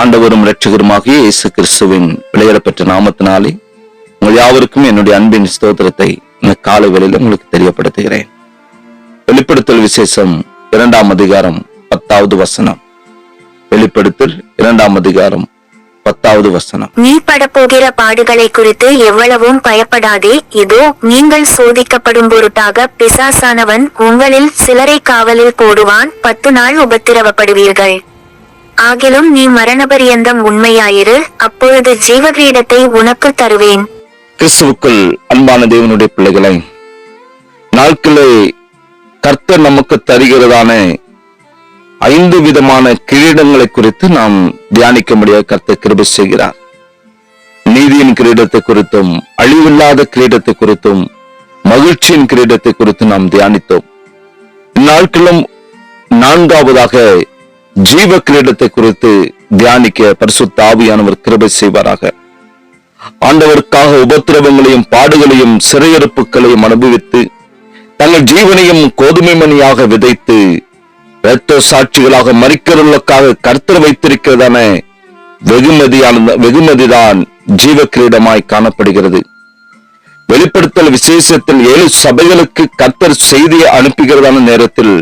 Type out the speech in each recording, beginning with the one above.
ஆண்டவரும் இரட்சகருமாகிய இயேசு கிறிஸ்துவின் விளையாடப்பெற்ற நாமத்தினாலே உங்கள் யாவருக்கும் என்னுடைய அன்பின் ஸ்தோத்திரத்தை இந்த காலை வேளையில் உங்களுக்கு தெரியப்படுத்துகிறேன். வெளிப்படுத்தல் விசேஷம் இரண்டாம் அதிகாரம் பத்தாவது வசனம். வெளிப்படுத்தல் இரண்டாம் அதிகாரம் பத்தாவது வசனம். நீ படப்போகிற பாடுகளை குறித்து எவ்வளவும் பயப்படாதே இதோ நீங்கள் சோதிக்கப்படும் பொருட்டாக பிசாசானவன் உங்களில் சிலரை காவலில் போடுவான் பத்து நாள் உபத்திரவப்படுவீர்கள். ஆகிலும் நீ மரணபரியந்தம் உண்மையாயிரு அப்பொழுது ஜீவகிரீடத்தை உனக்கு தருவேன். கிறிஸ்துவுக்குள் அன்பான தேவனுடைய பிள்ளைகளை நாட்களே கர்த்தர் நமக்கு தருகிறதான ஐந்து விதமான கிரீடங்களை குறித்து நாம் தியானிக்க முடியாத கர்த்தர் கிருப செய்கிறார். நீதியின் கிரீடத்தை குறித்தும் அழிவில்லாத கிரீடத்தை குறித்தும் மகிழ்ச்சியின் கிரீடத்தை குறித்து நாம் தியானித்தோம். இந்நாட்களும் நான்காவதாக ஜீவ கிரீடத்தை குறித்து தியானிக்க பரிசுத்த ஆவியானவர் கிருபை செய்வாராக. ஆண்டவருக்காக உபத்திரவங்களையும் பாடுகளையும் சிறையிருப்புகளையும் அனுபவித்து தங்கள் ஜீவனையும் கோதுமை மணியாக விதைத்து இரத்த சாட்சிகளாக மறிக்கிறவர்களுக்காக கர்த்தர் வைத்திருக்கிறதான வெகுமதியான வெகுமதிதான் ஜீவ கிரீடமாய் காணப்படுகிறது. வெளிப்படுத்தல் விசேஷத்தில் ஏழு சபைகளுக்கு கர்த்தர் செய்தியை அனுப்புகிறதான நேரத்தில்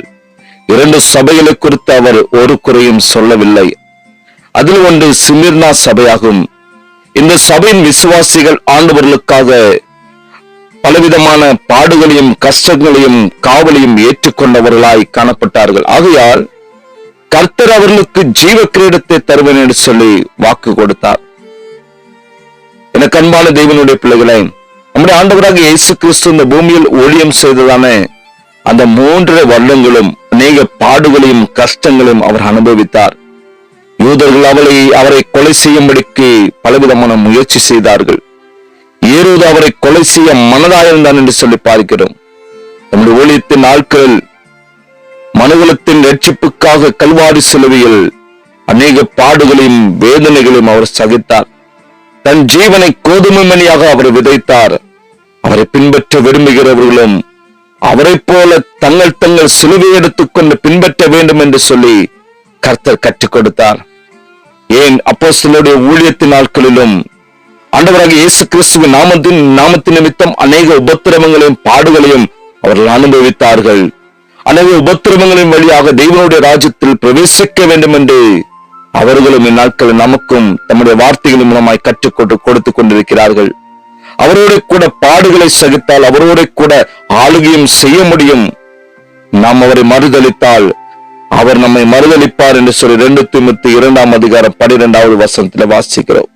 இரண்டு சபைகளை குறித்து அவர் ஒரு குறையும் சொல்லவில்லை. அதில் ஒன்று சிமிர்னா சபையாகும். இந்த சபையின் விசுவாசிகள் ஆண்டவர்களுக்காக பலவிதமான பாடுகளையும் கஷ்டங்களையும் காவலையும் ஏற்றுக்கொண்டவர்களாய் காணப்பட்டார்கள். ஆகையால் கர்த்தர் அவர்களுக்கு ஜீவ கிரீடத்தை தருவேன் என்று சொல்லி வாக்கு கொடுத்தார். என கண்பான தெய்வனுடைய பிள்ளைகளை நம்முடைய ஆண்டவராக இயேசு கிறிஸ்து இந்த பூமியில் ஊழியம் செய்ததான அந்த மூன்று வருடங்களும் அநேக பாடுகளையும் கஷ்டங்களையும் அவர் அனுபவித்தார். யூதர்கள் அவளை அவரை கொலை செய்யும்படிக்கு பலவிதமான முயற்சி செய்தார்கள். ஏரோது அவரை கொலை செய்ய மனதாயிருந்தான் என்று சொல்லி பார்க்கிறோம். நம்முடைய ஊழியத்தின் நாட்களில் மனுகுலத்தின் ரட்சிப்புக்காக கல்வாரி சிலுவையில் அநேக பாடுகளையும் வேதனைகளையும் அவர் சகித்தார். தன் ஜீவனை கோதுமை மணியாக அவர் விதைத்தார். அவரை பின்பற்ற விரும்புகிறவர்களும் அவரைப் போல தங்கள் தங்கள் சிலுவை எடுத்துக்கொண்டு பின்பற்ற வேண்டும் என்று சொல்லி கர்த்தர் கற்றுக் கொடுத்தார். ஏன்? அப்போ ஊழியத்தின் நாட்களிலும் ஆண்டவராக இயேசு கிறிஸ்துவின் நாமத்தின் நாமத்தின் நிமித்தம் அநேக உபத்திரவங்களையும் பாடுகளையும் அவர்கள் அனுபவித்தார்கள். அநேக உபத்திரவங்களின் வழியாக தெய்வனுடைய ராஜ்யத்தில் பிரவேசிக்க வேண்டும் என்று அவர்களும் இந்நாட்கள் நமக்கும் தம்முடைய வார்த்தைகளின் மூலமாய் கற்றுக் கொண்டு கொடுத்துக் கொண்டிருக்கிறார்கள். அவரோட கூட பாடுகளை சகித்தால் அவரோட கூட ஆளுகையும் செய்ய முடியும். நாம் அவரை மறுதளித்தால் அவர் நம்மை மறுதளிப்பார் என்று சொல்லி ரெண்டு திமுத்து இரண்டாம் அதிகாரம் பனிரெண்டாவது வசனத்தில் வாசிக்கிறோம்.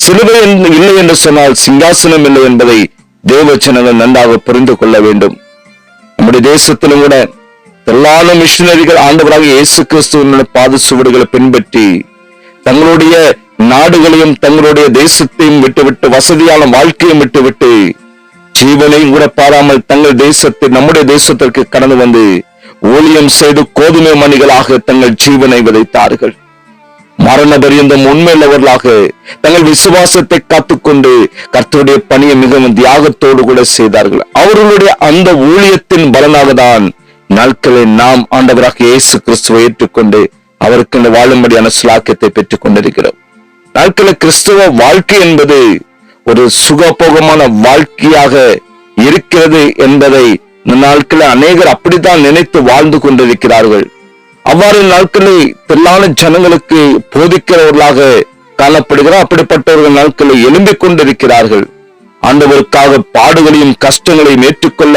சிலுவை இல்லை என்று சொன்னால் சிங்காசனம் இல்லை என்பதை தேவச்சனங்கள் நன்றாக புரிந்து கொள்ள வேண்டும். நம்முடைய தேசத்திலும் கூட திரளான மிஷினரிகள் ஆண்டவராக இயேசு கிறிஸ்துவின் பாத சுவடுகளை பின்பற்றி தங்களுடைய நாடுகளையும் தங்களுடைய தேசத்தையும் விட்டுவிட்டு வசதியான வாழ்க்கையும் விட்டுவிட்டு ஜீவனையும் கூட பாராமல் தங்கள் தேசத்தை நம்முடைய தேசத்திற்கு கடந்து வந்து ஊழியம் செய்து கோதுமை மணிகளாக தங்கள் ஜீவனை விதைத்தார்கள். மரண பரியந்தம் உண்மையுள்ளவர்களாக தங்கள் விசுவாசத்தை காத்துக்கொண்டு கர்த்தருடைய பணியை மிகவும் தியாகத்தோடு கூட செய்தார்கள். அவர்களுடைய அந்த ஊழியத்தின் பலனாக தான் நாட்களில் நாம் ஆண்டவராக இயேசு கிறிஸ்துவை ஏற்றுக்கொண்டு அவருக்கு இந்த வாழும்படியான சுலாக்கியத்தை பெற்றுக் கொண்டிருக்கிறோம் நாட்கள கிறிஸ்துவ வாழ்க்கை என்பது ஒரு சுகபோகமான வாழ்க்கையாக இருக்கிறது என்பதை இந்த நாட்களில் அநேகர் அப்படித்தான் நினைத்து வாழ்ந்து கொண்டிருக்கிறார்கள். அவ்வாறு நாட்களில் திரளான ஜனங்களுக்கு போதிக்கிறவர்களாக காணப்படுகிறார் அப்படிப்பட்டவர்கள் நாட்களை எழும்பிக் கொண்டிருக்கிறார்கள். ஆண்டவருக்காக பாடுகளையும் கஷ்டங்களையும் ஏற்றுக்கொள்ள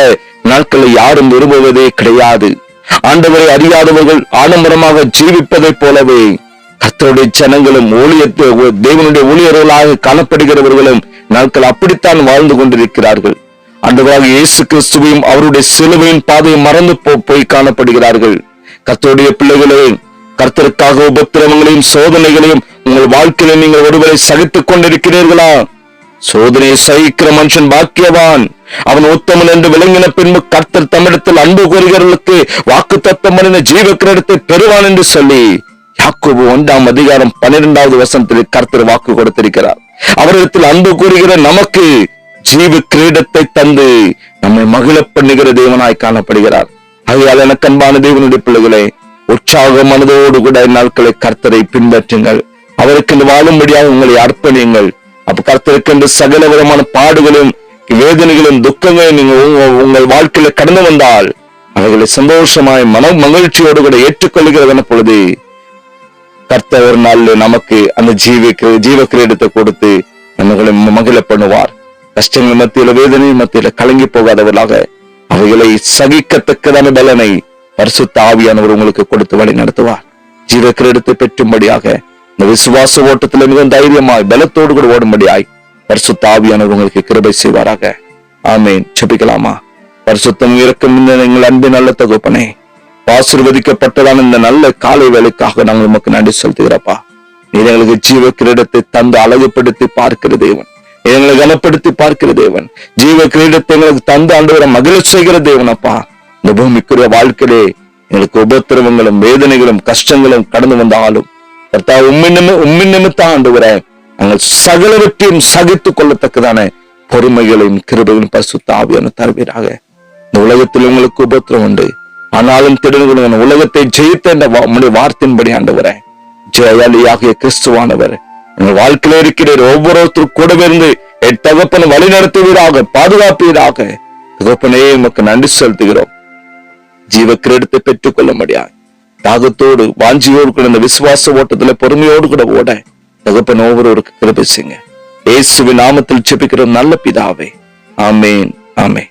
நாட்களை யாரும் விரும்புவதே கிடையாது. ஆண்டவரை அறியாதவர்கள் ஆடம்பரமாக ஜீவிப்பதைப் போலவே கர்த்தருடைய ஜனங்களும் ஊழியத்தை தேவனுடைய ஊழியர்களாக காணப்படுகிறவர்களும் நாட்கள் அப்படித்தான் வாழ்ந்து கொண்டிருக்கிறார்கள். ஆண்டவராக இயேசு கிறிஸ்துவையும் அவருடைய சிலுவையின் பாதையை மறந்து போய் காணப்படுகிறார்கள். கர்த்தருடைய பிள்ளைகளே கர்த்தருக்காக உபத்திரவங்களையும் சோதனைகளையும் உங்கள் வாழ்க்கையில நீங்கள் ஒருவரை சகித்துக் கொண்டிருக்கிறீர்களா? சோதனையை சகிக்கிற மனுஷன் பாக்கியவான். அவன் உத்தமன் என்று விளங்கின பின்பு கர்த்தர் தமிழத்தில் அன்பு கூறுகிறவர்களுக்கு வாக்கு தத்தம் பண்ணின ஜீவக்கிரடத்தை பெறுவான் என்று சொல்லி யாக்கோபு ஒன்றாம் அதிகாரம் பன்னிரெண்டாவது வசனத்தில் கர்த்தர் வாக்கு கொடுத்திருக்கிறார். அவரிடத்தில் அன்பு கூறுகிற நமக்கு ஜீவ கிரீடத்தை தந்து நம்மை மகிழ பண்ணுகிற தேவனாய் காணப்படுகிறார். ஆகையால் எனக்கு அன்பான தேவனுடைய பிள்ளைகளே உற்சாக மனதோடு கூட நாட்களை கர்த்தரை பின்பற்றுங்கள். அவருக்கு இந்த வாழும்படியாக உங்களை அர்ப்பணியுங்கள். அப்ப கர்த்தருக்கு கர்த்தருக்கென்று சகல விதமான பாடுகளும் வேதனைகளும் துக்கங்களும் நீங்க உங்கள் வாழ்க்கையில கடந்து வந்தால் அவைகளை சந்தோஷமாய் மன மகிழ்ச்சியோடு கூட ஏற்றுக்கொள்கிறதன பொழுது கர்த்த ஒரு நாள் நமக்கு அந்த ஜீவிக்கு ஜீவ கிரீடத்தை கொடுத்து நம்மளை மகிழ பண்ணுவார். கஷ்டங்கள் மத்தியில வேதனை மத்தியில கலங்கி போகாதவர்களாக அவைகளை சகிக்கத்தக்கதான பலனை பரிசுத்த ஆவியானவர் உங்களுக்கு கொடுத்து வழி நடத்துவார். ஜீவ கிரீடத்தை பெற்றும்படியாக இந்த விசுவாச ஓட்டத்துல மிகவும் தைரியமாய் பலத்தோடு கூட ஓடும்படியாய் பரிசுத்த ஆவியானவர் உங்களுக்கு கிருபை செய்வாராக. ஆமேன். செபிக்கலாமா பரிசுத்தம் இருக்கும் எங்கள் அன்பின் நல்ல தகுப்பனே ஆசிர்வதிக்கப்பட்டதான இந்த நல்ல காலை வேலைக்காக நாங்கள் உமக்கு நன்றி செலுத்துகிறப்பா. நீர் எங்களுக்கு ஜீவ கிரீடத்தை தந்து அழகுபடுத்தி பார்க்கிற தேவன். எங்களை கனப்படுத்தி பார்க்கிற தேவன். ஜீவ கிரீடத்தை எங்களுக்கு தந்து ஆண்டவரை மகிழ செய்கிற தேவன் அப்பா இந்த பூமிக்குரிய வாழ்க்கையிலே எங்களுக்கு உபத்திரவங்களும் வேதனைகளும் கஷ்டங்களும் கடந்து வந்தாலும் கர்த்தா உண்மை நிமி உண்மை நிமித்தம் ஆண்டு நாங்கள் சகலவற்றையும் சகித்துக் கொள்ளத்தக்கதான பொறுமைகளையும் கிருபைகளும் பரிசுத்த ஆவியான தருவீராக. இந்த உலகத்தில் உங்களுக்கு உபத்திரம் உண்டு. ஆனாலும் திடன்களும் உலகத்தை ஜெயித்த இந்த உடைய வார்த்தையின்படி ஆண்டவரே ஜெயாலியாகிய கிறிஸ்துவானவர் எங்கள் வாழ்க்கையில இருக்கிற ஒவ்வொருத்தரும் கூடவே இருந்து என் தகப்பனை வழி நடத்துவீராக பாதுகாப்பீராக. தகப்பனே உமக்கு நன்றி செலுத்துகிறோம். ஜீவ கிரீடத்தை பெற்றுக் கொள்ள முடியாது தாகத்தோடு வாஞ்சியோடு கூட இந்த விசுவாச ஓட்டத்துல பொறுமையோடு கூட ஓட தகப்பன் ஒவ்வொருவருக்கு கிருபை இயேசுவின் நாமத்தில் செபிக்கிற நல்ல பிதாவே. ஆமேன் ஆமேன்.